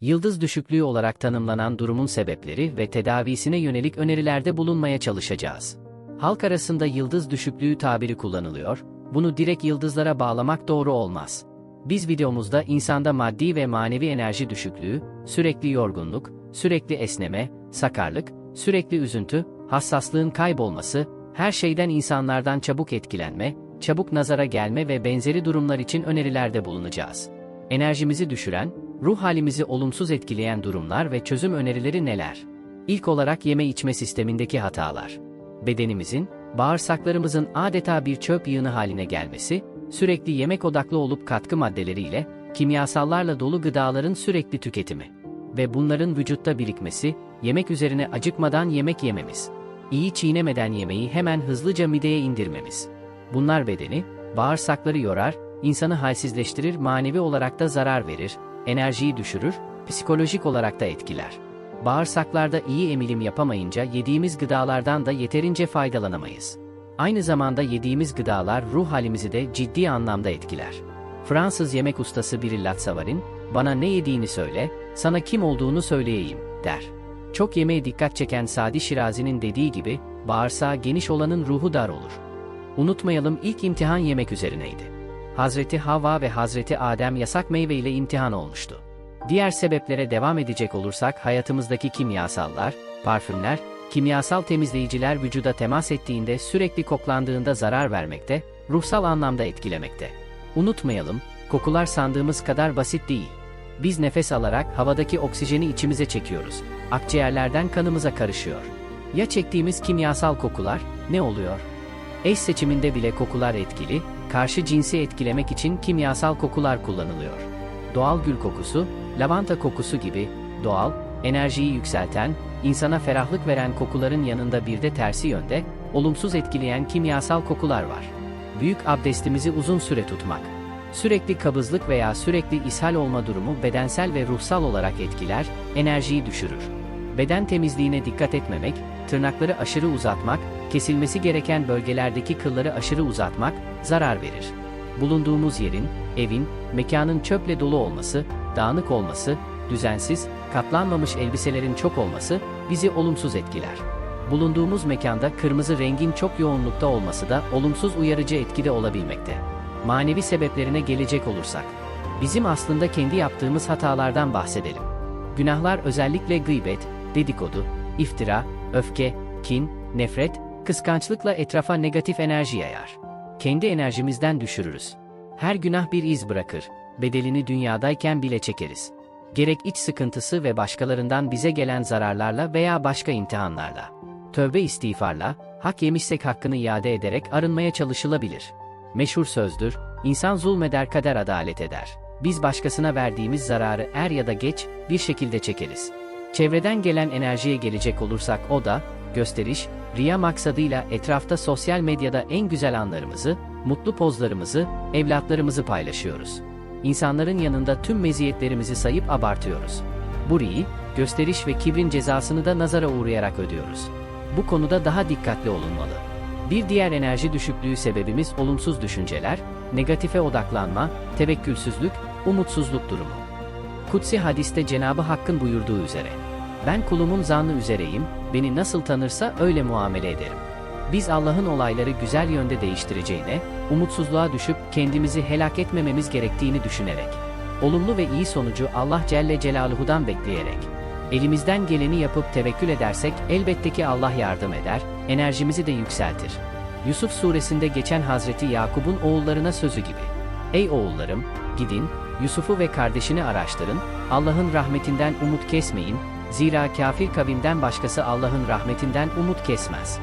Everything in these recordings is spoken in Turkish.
Yıldız düşüklüğü olarak tanımlanan durumun sebepleri ve tedavisine yönelik önerilerde bulunmaya çalışacağız. Halk arasında yıldız düşüklüğü tabiri kullanılıyor, bunu direkt yıldızlara bağlamak doğru olmaz. Biz videomuzda insanda maddi ve manevi enerji düşüklüğü, sürekli yorgunluk, sürekli esneme, sakarlık, sürekli üzüntü, hassaslığın kaybolması, her şeyden insanlardan çabuk etkilenme, çabuk nazara gelme ve benzeri durumlar için önerilerde bulunacağız. Enerjimizi düşüren, ruh halimizi olumsuz etkileyen durumlar ve çözüm önerileri neler? İlk olarak yeme içme sistemindeki hatalar. Bedenimizin, bağırsaklarımızın adeta bir çöp yığını haline gelmesi, sürekli yemek odaklı olup katkı maddeleriyle, kimyasallarla dolu gıdaların sürekli tüketimi ve bunların vücutta birikmesi, yemek üzerine acıkmadan yemek yememiz, iyi çiğnemeden yemeği hemen hızlıca mideye indirmemiz. Bunlar bedeni, bağırsakları yorar, insanı halsizleştirir, manevi olarak da zarar verir, enerjiyi düşürür, psikolojik olarak da etkiler. Bağırsaklarda iyi emilim yapamayınca yediğimiz gıdalardan da yeterince faydalanamayız. Aynı zamanda yediğimiz gıdalar ruh halimizi de ciddi anlamda etkiler. Fransız yemek ustası Cyril Latsavarin, bana ne yediğini söyle, sana kim olduğunu söyleyeyim, der. Çok yemeğe dikkat çeken Sadi Şirazi'nin dediği gibi, bağırsağı geniş olanın ruhu dar olur. Unutmayalım ilk imtihan yemek üzerineydi. Hazreti Havva ve Hazreti Adem yasak meyve ile imtihan olmuştu. Diğer sebeplere devam edecek olursak hayatımızdaki kimyasallar, parfümler, kimyasal temizleyiciler vücuda temas ettiğinde sürekli koklandığında zarar vermekte, ruhsal anlamda etkilemekte. Unutmayalım, kokular sandığımız kadar basit değil. Biz nefes alarak havadaki oksijeni içimize çekiyoruz. Akciğerlerden kanımıza karışıyor. Ya çektiğimiz kimyasal kokular, ne oluyor? Eş seçiminde bile kokular etkili, karşı cinsi etkilemek için kimyasal kokular kullanılıyor. Doğal gül kokusu, lavanta kokusu gibi, doğal, enerjiyi yükselten, insana ferahlık veren kokuların yanında bir de tersi yönde, olumsuz etkileyen kimyasal kokular var. Büyük abdestimizi uzun süre tutmak. Sürekli kabızlık veya sürekli ishal olma durumu bedensel ve ruhsal olarak etkiler, enerjiyi düşürür. Beden temizliğine dikkat etmemek, tırnakları aşırı uzatmak, kesilmesi gereken bölgelerdeki kılları aşırı uzatmak, zarar verir. Bulunduğumuz yerin, evin, mekanın çöple dolu olması, dağınık olması, düzensiz, katlanmamış elbiselerin çok olması bizi olumsuz etkiler. Bulunduğumuz mekanda kırmızı rengin çok yoğunlukta olması da olumsuz uyarıcı etkide olabilmekte. Manevi sebeplerine gelecek olursak, bizim aslında kendi yaptığımız hatalardan bahsedelim. Günahlar özellikle gıybet, dedikodu, iftira, öfke, kin, nefret, kıskançlıkla etrafa negatif enerji yayar. Kendi enerjimizden düşürürüz. Her günah bir iz bırakır, bedelini dünyadayken bile çekeriz. Gerek iç sıkıntısı ve başkalarından bize gelen zararlarla veya başka imtihanlarla. Tövbe istiğfarla, hak yemişsek hakkını iade ederek arınmaya çalışılabilir. Meşhur sözdür, insan zulmeder kader adalet eder. Biz başkasına verdiğimiz zararı er ya da geç bir şekilde çekeriz. Çevreden gelen enerjiye gelecek olursak o da, gösteriş, riya maksadıyla etrafta sosyal medyada en güzel anlarımızı, mutlu pozlarımızı, evlatlarımızı paylaşıyoruz. İnsanların yanında tüm meziyetlerimizi sayıp abartıyoruz. Bu riyi, gösteriş ve kibrin cezasını da nazara uğrayarak ödüyoruz. Bu konuda daha dikkatli olunmalı. Bir diğer enerji düşüklüğü sebebimiz olumsuz düşünceler, negatife odaklanma, tevekkülsüzlük, umutsuzluk durumu. Kutsi hadiste Cenabı Hakk'ın buyurduğu üzere, ben kulumun zannı üzereyim, beni nasıl tanırsa öyle muamele ederim. Biz Allah'ın olayları güzel yönde değiştireceğine, umutsuzluğa düşüp kendimizi helak etmememiz gerektiğini düşünerek, olumlu ve iyi sonucu Allah Celle Celaluhu'dan bekleyerek, elimizden geleni yapıp tevekkül edersek elbette ki Allah yardım eder, enerjimizi de yükseltir. Yusuf suresinde geçen Hazreti Yakub'un oğullarına sözü gibi. Ey oğullarım, gidin, Yusuf'u ve kardeşini araştırın, Allah'ın rahmetinden umut kesmeyin, zira kafir kavimden başkası Allah'ın rahmetinden umut kesmez.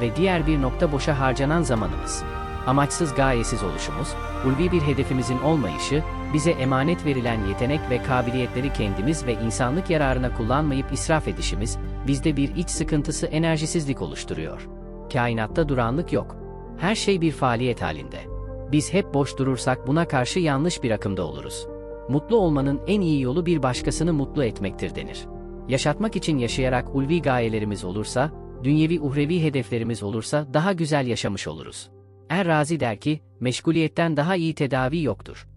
Ve diğer bir nokta boşa harcanan zamanımız. Amaçsız gayesiz oluşumuz, ulvi bir hedefimizin olmayışı, bize emanet verilen yetenek ve kabiliyetleri kendimiz ve insanlık yararına kullanmayıp israf edişimiz, bizde bir iç sıkıntısı enerjisizlik oluşturuyor. Kainatta duranlık yok. Her şey bir faaliyet halinde. Biz hep boş durursak buna karşı yanlış bir akımda oluruz. Mutlu olmanın en iyi yolu bir başkasını mutlu etmektir denir. Yaşatmak için yaşayarak ulvi gayelerimiz olursa, dünyevi uhrevi hedeflerimiz olursa daha güzel yaşamış oluruz. Er Razi der ki, meşguliyetten daha iyi tedavi yoktur.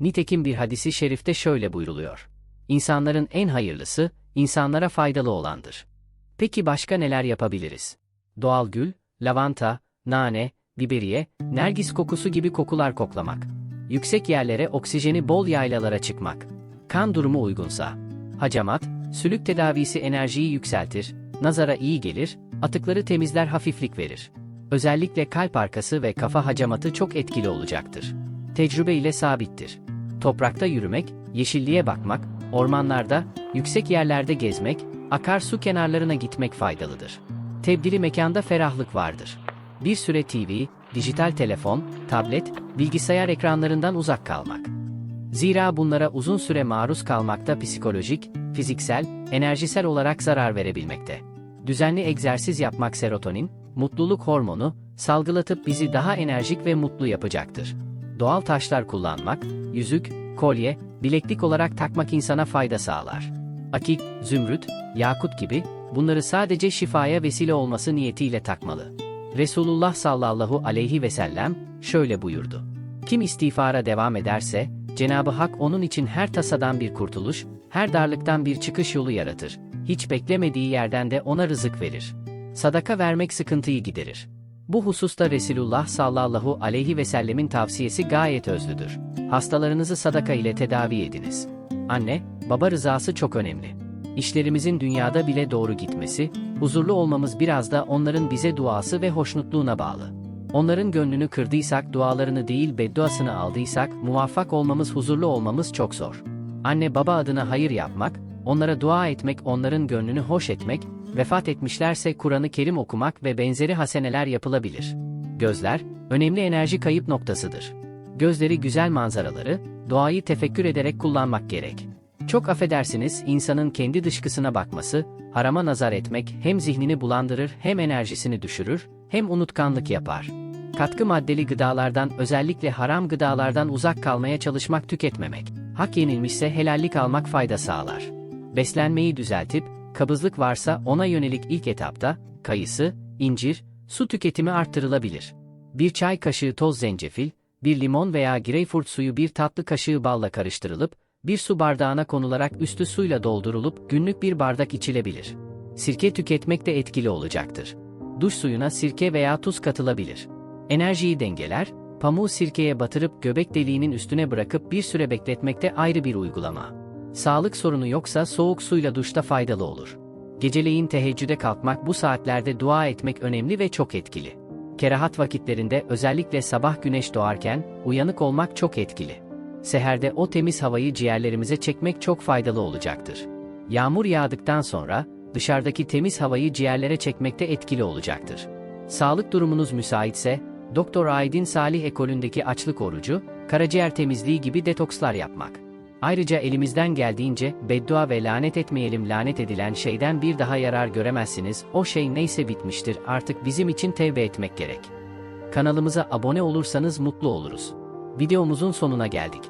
Nitekim bir hadisi şerifte şöyle buyruluyor. İnsanların en hayırlısı, insanlara faydalı olandır. Peki başka neler yapabiliriz? Doğal gül, lavanta, nane, biberiye, nergis kokusu gibi kokular koklamak. Yüksek yerlere oksijeni bol yaylalara çıkmak. Kan durumu uygunsa. Hacamat, sülük tedavisi enerjiyi yükseltir, nazara iyi gelir, atıkları temizler hafiflik verir. Özellikle kalp arkası ve kafa hacamatı çok etkili olacaktır. Tecrübe ile sabittir. Toprakta yürümek, yeşilliğe bakmak, ormanlarda, yüksek yerlerde gezmek, akarsu kenarlarına gitmek faydalıdır. Tebdili mekanda ferahlık vardır. Bir süre TV, dijital telefon, tablet, bilgisayar ekranlarından uzak kalmak. Zira bunlara uzun süre maruz kalmakta psikolojik, fiziksel, enerjisel olarak zarar verebilmekte. Düzenli egzersiz yapmak serotonin, mutluluk hormonu, salgılatıp bizi daha enerjik ve mutlu yapacaktır. Doğal taşlar kullanmak, yüzük, kolye, bileklik olarak takmak insana fayda sağlar. Akik, zümrüt, yakut gibi, bunları sadece şifaya vesile olması niyetiyle takmalı. Resulullah sallallahu aleyhi ve sellem şöyle buyurdu. Kim istiğfara devam ederse, Cenabı Hak onun için her tasadan bir kurtuluş, her darlıktan bir çıkış yolu yaratır. Hiç beklemediği yerden de ona rızık verir. Sadaka vermek sıkıntıyı giderir. Bu hususta Resulullah sallallahu aleyhi ve sellemin tavsiyesi gayet özlüdür. Hastalarınızı sadaka ile tedavi ediniz. Anne, baba rızası çok önemli. İşlerimizin dünyada bile doğru gitmesi, huzurlu olmamız biraz da onların bize duası ve hoşnutluğuna bağlı. Onların gönlünü kırdıysak dualarını değil bedduasını aldıysak muvaffak olmamız huzurlu olmamız çok zor. Anne baba adına hayır yapmak, onlara dua etmek onların gönlünü hoş etmek, vefat etmişlerse Kur'an-ı Kerim okumak ve benzeri haseneler yapılabilir. Gözler, önemli enerji kayıp noktasıdır. Gözleri güzel manzaraları, doğayı tefekkür ederek kullanmak gerek. Çok affedersiniz insanın kendi dışkısına bakması, harama nazar etmek hem zihnini bulandırır hem enerjisini düşürür, hem unutkanlık yapar. Katkı maddeli gıdalardan özellikle haram gıdalardan uzak kalmaya çalışmak tüketmemek. Hak yenilmişse helallik almak fayda sağlar. Beslenmeyi düzeltip, kabızlık varsa ona yönelik ilk etapta, kayısı, incir, su tüketimi arttırılabilir. Bir çay kaşığı toz zencefil, bir limon veya greyfurt suyu bir tatlı kaşığı balla karıştırılıp, bir su bardağına konularak üstü suyla doldurulup günlük bir bardak içilebilir. Sirke tüketmek de etkili olacaktır. Duş suyuna sirke veya tuz katılabilir. Enerjiyi dengeler, pamuğu sirkeye batırıp göbek deliğinin üstüne bırakıp bir süre bekletmekte ayrı bir uygulama. Sağlık sorunu yoksa soğuk suyla duşta faydalı olur. Geceleyin teheccüde kalkmak bu saatlerde dua etmek önemli ve çok etkili. Kerahat vakitlerinde özellikle sabah güneş doğarken uyanık olmak çok etkili. Seherde o temiz havayı ciğerlerimize çekmek çok faydalı olacaktır. Yağmur yağdıktan sonra dışarıdaki temiz havayı ciğerlere çekmekte etkili olacaktır. Sağlık durumunuz müsaitse, Doktor Aydin Salih ekolündeki açlık orucu, karaciğer temizliği gibi detokslar yapmak. Ayrıca elimizden geldiğince beddua ve lanet etmeyelim lanet edilen şeyden bir daha yarar göremezsiniz, o şey neyse bitmiştir artık bizim için tevbe etmek gerek. Kanalımıza abone olursanız mutlu oluruz. Videomuzun sonuna geldik.